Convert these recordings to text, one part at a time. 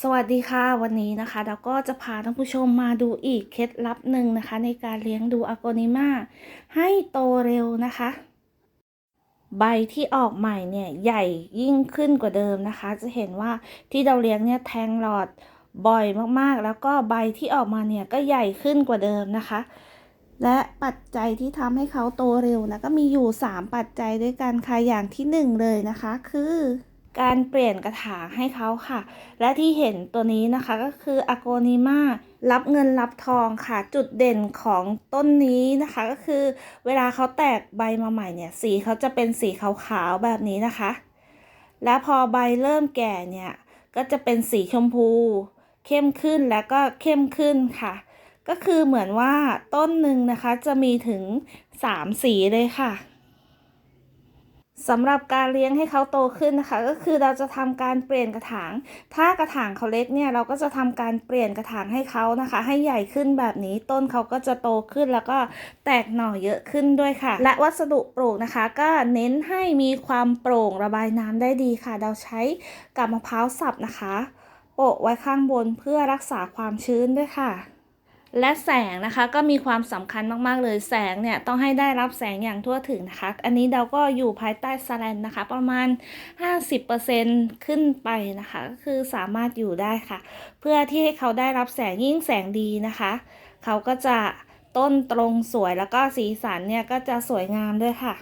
สวัสดีค่ะวันนี้นะคะเราก็จะพาท่านผู้ชมมาดูอีกเคล็ดลับหนึ่งนะคะ ในการเลี้ยงดูอโกนิมาให้โตเร็วนะคะ ใบที่ออกใหม่เนี่ยใหญ่ยิ่งขึ้นกว่าเดิมนะคะ จะเห็นว่าที่เราเลี้ยงเนี่ยแทงหลอดบ่อยมากๆ แล้วก็ใบที่ออกมาเนี่ยก็ใหญ่ขึ้นกว่าเดิมนะคะ และปัจจัยที่ทำให้เขาโตเร็วนะก็มีอยู่ 3 ปัจจัยด้วยกันค่ะอย่างที่ 1 เลยนะคะคือ การเปลี่ยนกระถางให้เขาค่ะ และที่เห็นตัวนี้นะคะก็คืออโกนิมารับเงินรับทองค่ะ จุดเด่นของต้นนี้นะคะก็คือ เวลาเขาแตกใบมาใหม่เนี่ย สีเขาจะเป็นสีขาวๆแบบนี้นะคะ และพอใบเริ่มแก่เนี่ย ก็จะเป็นสีชมพู เข้มขึ้นแล้วก็เข้มขึ้นค่ะ ก็คือเหมือนว่าต้นหนึ่งนะคะจะมีถึง 3 สีเลยค่ะ สำหรับการเลี้ยงให้เขาโตขึ้นนะคะ ก็คือเราจะทำการเปลี่ยนกระถาง ถ้ากระถางเขาเล็กเนี่ยเราก็จะทำการเปลี่ยนกระถางให้เขานะคะ ให้ใหญ่ขึ้นแบบนี้ต้นเขาก็จะโตขึ้นแล้วก็แตกหน่อเยอะขึ้นด้วยค่ะ และวัสดุปลูกนะคะ ก็เน้นให้มีความโปร่งระบายน้ำได้ดีค่ะ เราใช้กับมะพร้าวสับนะคะ โปะไว้ข้างบนเพื่อรักษาความชื้นด้วยค่ะ และแสงนะคะก็มีความสำคัญมากๆเลยแสงเนี่ยต้องให้ได้รับแสงอย่างทั่วถึงนะคะ อันนี้เราก็อยู่ภายใต้สแลนนะคะ ประมาณ 50%ขึ้นไปนะคะ ก็คือสามารถอยู่ได้ค่ะ เพื่อที่ให้เขาได้รับแสงยิ่งแสงดีนะคะ เขาก็จะต้นตรงสวยแล้วก็สีสันเนี่ยก็จะสวยงามด้วยค่ะ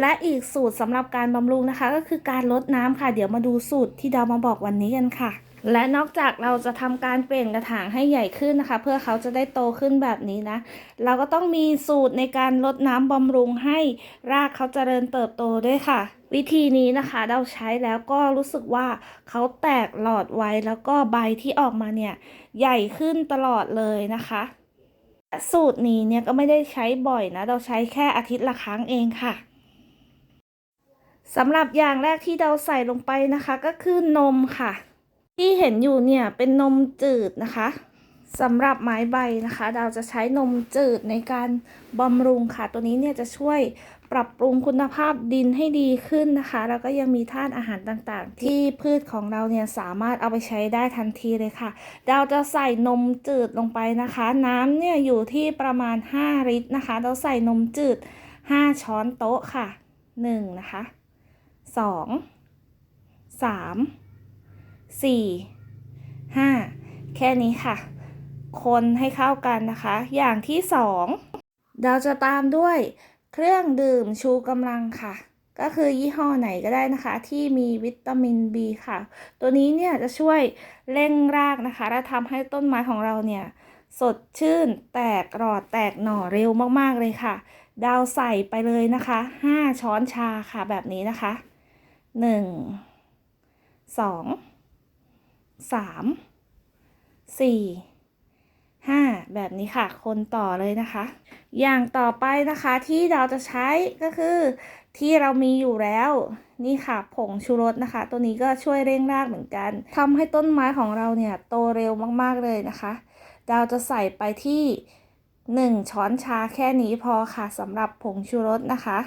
และอีกสูตรสำหรับการบำรุงนะคะ ก็คือการลดน้ำค่ะ เดี๋ยวมาดูสูตรที่เรามาบอกวันนี้กันค่ะ และนอกจากเราจะทำการเปลี่ยนกระถางให้ใหญ่ขึ้นนะคะ เพื่อเขาจะได้โตขึ้นแบบนี้นะ เราก็ต้องมีสูตรในการลดน้ำบำรุงให้รากเขาเจริญเติบโตด้วยค่ะ วิธีนี้นะคะเราใช้แล้วก็รู้สึกว่าเขาแตกหลอดไว้แล้วก็ใบที่ออกมาเนี่ย ใหญ่ขึ้นตลอดเลยนะคะสูตรนี้เนี่ยก็ไม่ได้ใช้บ่อยนะ เราใช้แค่อาทิตย์ละครั้งเองค่ะสำหรับอย่างแรกที่เราใส่ลงไปนะคะ ก็คือนมค่ะ ที่เห็นอยู่เนี่ยเป็นนมจืดนะคะสำหรับไม้ใบนะคะเราจะใช้นมจืดในการบำรุงค่ะ ตัวนี้เนี่ยจะช่วยปรับปรุงคุณภาพดินให้ดีขึ้นนะคะ แล้วก็ยังมีธาตุอาหารต่างๆ ที่พืชของเราเนี่ยสามารถเอาไปใช้ได้ทันทีเลยค่ะเราจะใส่นมจืดลงไปนะคะ น้ำเนี่ยอยู่ที่ประมาณ 5 ลิตรนะคะ เราใส่นมจืด 5 ช้อนโต๊ะค่ะ 1 นะคะ 2 3 สี่ห้าแค่นี้ค่ะ คนให้เข้ากันนะคะ อย่างที่สองเราจะตามด้วยเครื่องดื่มชูกำลังค่ะ ก็คือยี่ห้อไหนก็ได้นะคะ ที่มีวิตามิน B ค่ะ ตัวนี้เนี่ยจะช่วยเร่งรากนะคะ และทำให้ต้นไม้ของเราเนี่ยสดชื่นแตกหลอดแตกหน่อเร็วมากๆเลยค่ะ ดาวใส่ไปเลยนะคะ 5 ช้อนชาค่ะแบบนี้นะคะ 1 2 สามสี่ห้าแบบนี้ค่ะ คนต่อเลยนะคะ อย่างต่อไปนะคะที่เราจะใช้ก็คือที่เรามีอยู่แล้วนี่ค่ะผงชูรสนะคะ ตัวนี้ก็ช่วยเร่งรากเหมือนกันทำให้ต้นไม้ของเราเนี่ยโตเร็วมากๆเลยนะคะ เราจะใส่ไปที่หนึ่งช้อนชาแค่นี้พอค่ะสำหรับผงชูรสนะคะ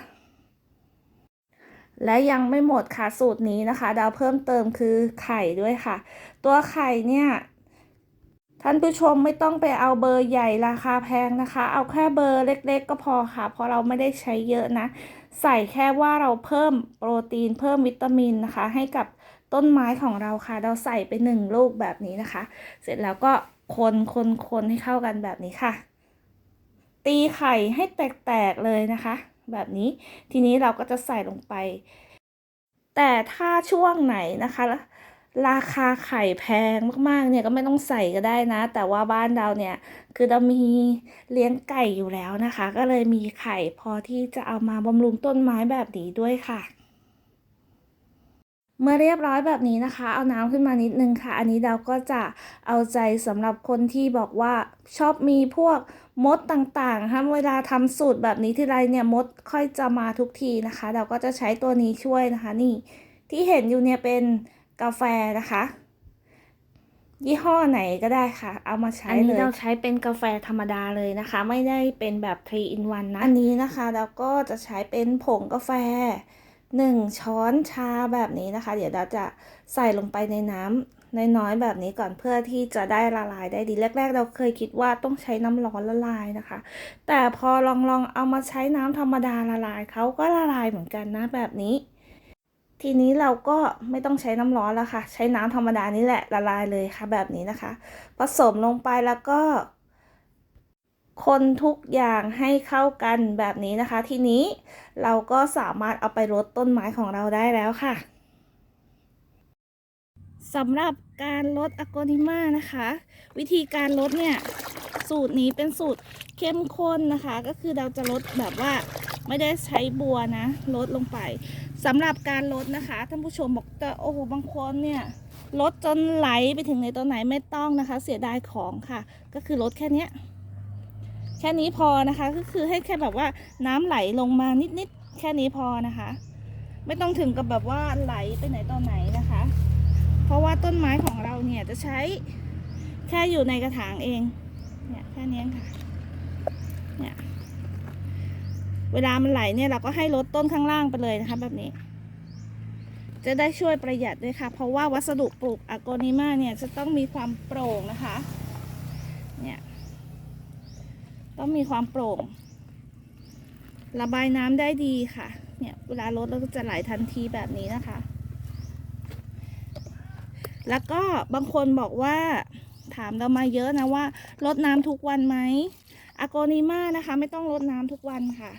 และยังไม่หมดค่ะสูตรนี้นะคะ ดาวเพิ่มเติมคือไข่ด้วยค่ะ ตัวไข่เนี่ยท่านผู้ชมไม่ต้องไปเอาเบอร์ใหญ่ราคาแพงนะคะ เอาแค่เบอร์เล็กๆ ก็พอค่ะ เพราะเราไม่ได้ใช้เยอะนะ ใส่แค่ว่าเราเพิ่มโปรตีนเพิ่มวิตามินนะคะ ให้กับต้นไม้ของเราค่ะ เราใส่ไปหนึ่งลูกแบบนี้นะคะ เสร็จแล้วก็คนคนคนให้เข้ากันแบบนี้ค่ะ ตีไข่ให้แตกๆเลยนะคะ แบบนี้ ทีนี้เราก็จะใส่ลงไป แต่ถ้าช่วงไหนนะคะ ราคาไข่แพงมากๆ เนี่ยก็ไม่ต้องใส่ก็ได้นะ แต่ว่าบ้านเราเนี่ย คือเรามีเลี้ยงไก่อยู่แล้วนะคะ ก็เลยมีไข่พอที่จะเอามาบำรุงต้นไม้แบบนี้ด้วยค่ะ เมื่อเรียบร้อยแบบนี้นะคะ เอาน้ำขึ้นมานิดนึงค่ะ อันนี้เราก็จะเอาใจสำหรับคนที่บอกว่าชอบมีพวกมดต่างๆนะคะเวลาทำสูตรแบบนี้ที่ไรเนี่ยมดค่อยจะมาทุกทีนะคะเราก็จะใช้ตัวนี้ช่วยนะคะ นี่ที่เห็นอยู่เนี่ยเป็นกาแฟนะคะ ยี่ห้อไหนก็ได้ค่ะ เอามาใช้เลย อันนี้เราใช้เป็นกาแฟธรรมดาเลยนะคะ ไม่ได้เป็นแบบ 3 in 1นะ อันนี้นะคะเราก็จะใช้เป็นผงกาแฟ 1 ช้อนชาแบบนี้นะคะ เดี๋ยวเราจะใส่ลงไปในน้ำน้อยๆแบบนี้ก่อนเพื่อที่จะได้ละลายได้ดีแรก ๆ เราเคยคิดว่าต้องใช้น้ำร้อนละลายนะคะ แต่พอลองลองเอามาใช้น้ำธรรมดาละลายเขาก็ละลายเหมือนกันนะแบบนี้ ทีนี้เราก็ไม่ต้องใช้น้ำร้อนแล้วค่ะ ใช้น้ำธรรมดานี่แหละละลายเลยค่ะแบบนี้นะคะ ผสมลงไปแล้วก็ คนทุกอย่างให้เข้ากันแบบนี้นะคะ ทีนี้เราก็สามารถเอาไปรดต้นไม้ของเราได้แล้วค่ะสำหรับการลดอะโกนิมานะคะ วิธีการลดเนี่ยสูตรนี้เป็นสูตรเข้มข้นนะคะ ก็คือเราจะลดแบบว่าไม่ได้ใช้บัวนะลดลงไปสำหรับการลดนะคะท่านผู้ชมบอกแต่โอ้โหบางคนเนี่ยลดจนไหลไปถึงในตัวไหนไม่ต้องนะคะ เสียดายของค่ะ ก็คือลดแค่เนี้ย ค่นี้พอนะคะ ก็คือให้แค่แบบว่าน้ำไหลลงมานิดๆแค่นี้พอนะคะ ไม่ต้องถึงกับแบบว่าไหลไปไหนตอนไหนนะคะ เพราะว่าต้นไม้ของเราเนี่ยจะใช้แค่อยู่ในกระถางเองเนี่ยแค่นี้ค่ะเนี่ยเวลามันไหลเนี่ยเราก็ให้ลดต้นข้างล่างไปเลยนะคะแบบนี้ จะได้ช่วยประหยัดด้วยค่ะ เพราะว่าวัสดุปลูกอะโกนิมาเนี่ยจะต้องมีความโปร่งนะคะ เนี่ย ต้องมีความโปร่ง ระบายน้ำได้ดีค่ะ เนี่ยเวลาลดเราก็จะไหลทันทีแบบนี้นะคะ แล้วก็บางคนบอกว่าถามเรามาเยอะนะว่าลดน้ำทุกวันไหมอโกนิมานะคะ ไม่ต้องลดน้ำทุกวันค่ะ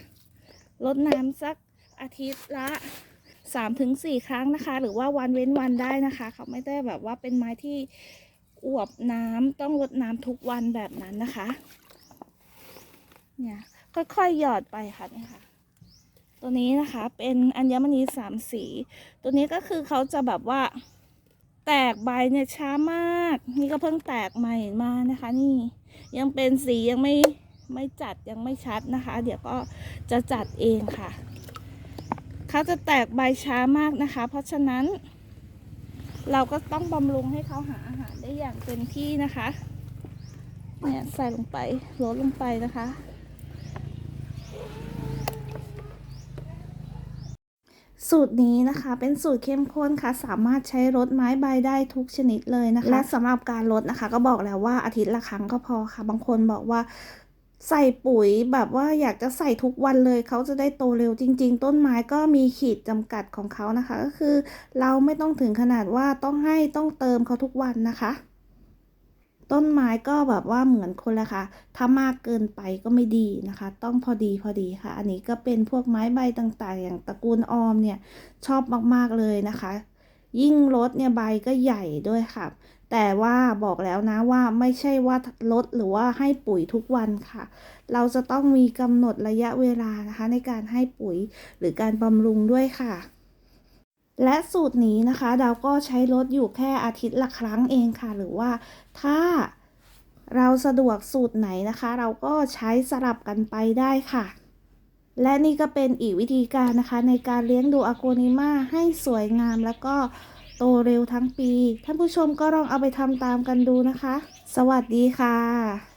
ลดน้ำสักอาทิตย์ละสามถึงสี่ครั้งนะคะ หรือว่าวันเว้นวันได้นะคะ เขาไม่ได้แบบว่าเป็นไม้ที่อวบน้ำต้องลดน้ำทุกวันแบบนั้นนะคะ เนี่ยค่อยๆหยอดไปค่ะเนี่ยค่ะ ตัวนี้นะคะเป็นอัญมณีสามสี ตัวนี้ก็คือเขาจะแบบว่า แตกใบเนี่ยช้ามาก นี่ก็เพิ่งแตกใหม่มานะคะ นี่ยังเป็นสียังไม่ไม่จัดยังไม่ชัดนะคะ เดี๋ยวก็จะจัดเองค่ะเขาจะแตกใบช้ามากนะคะ เพราะฉะนั้น เราก็ต้องบำรุงให้เขาหาอาหารได้อย่างเต็มที่นะคะ เนี่ยใส่ลงไปลดลงไปนะคะ สูตรนี้นะคะเป็นสูตรเข้มข้นค่ะ สามารถใช้รดไม้ใบได้ทุกชนิดเลยนะคะ และสำหรับการลดนะคะ ก็บอกแล้วว่าอาทิตย์ละครั้งก็พอค่ะ บางคนบอกว่าใส่ปุ๋ยแบบว่าอยากจะใส่ทุกวันเลยเขาจะได้โตเร็วจริง ๆ ต้นไม้ก็มีขีดจำกัดของเขานะคะ ก็คือเราไม่ต้องถึงขนาดว่าต้องให้ต้องเติมเขาทุกวันนะคะ ต้นไม้ก็แบบว่าเหมือนคนละค่ะ ถ้ามากเกินไปก็ไม่ดีนะคะ ต้องพอดีพอดีค่ะ อันนี้ก็เป็นพวกไม้ใบต่างๆ อย่างตระกูลออมเนี่ยชอบมากๆเลยนะคะ ยิ่งลดเนี่ยใบก็ใหญ่ด้วยค่ะ แต่ว่าบอกแล้วนะว่าไม่ใช่ว่าลดหรือว่าให้ปุ๋ยทุกวันค่ะ เราจะต้องมีกำหนดระยะเวลานะคะในการให้ปุ๋ยหรือการบำรุงด้วยค่ะ และสูตรนี้นะคะเราก็ใช้ลดอยู่แค่อาทิตย์ละครั้งเองค่ะ หรือว่าถ้าเราสะดวกสูตรไหนนะคะ เราก็ใช้สลับกันไปได้ค่ะ และนี่ก็เป็นอีกวิธีการนะคะ ในการเลี้ยงดูอโกนิมาให้สวยงามแล้วก็โตเร็วทั้งปี ท่านผู้ชมก็ลองเอาไปทำตามกันดูนะคะ สวัสดีค่ะ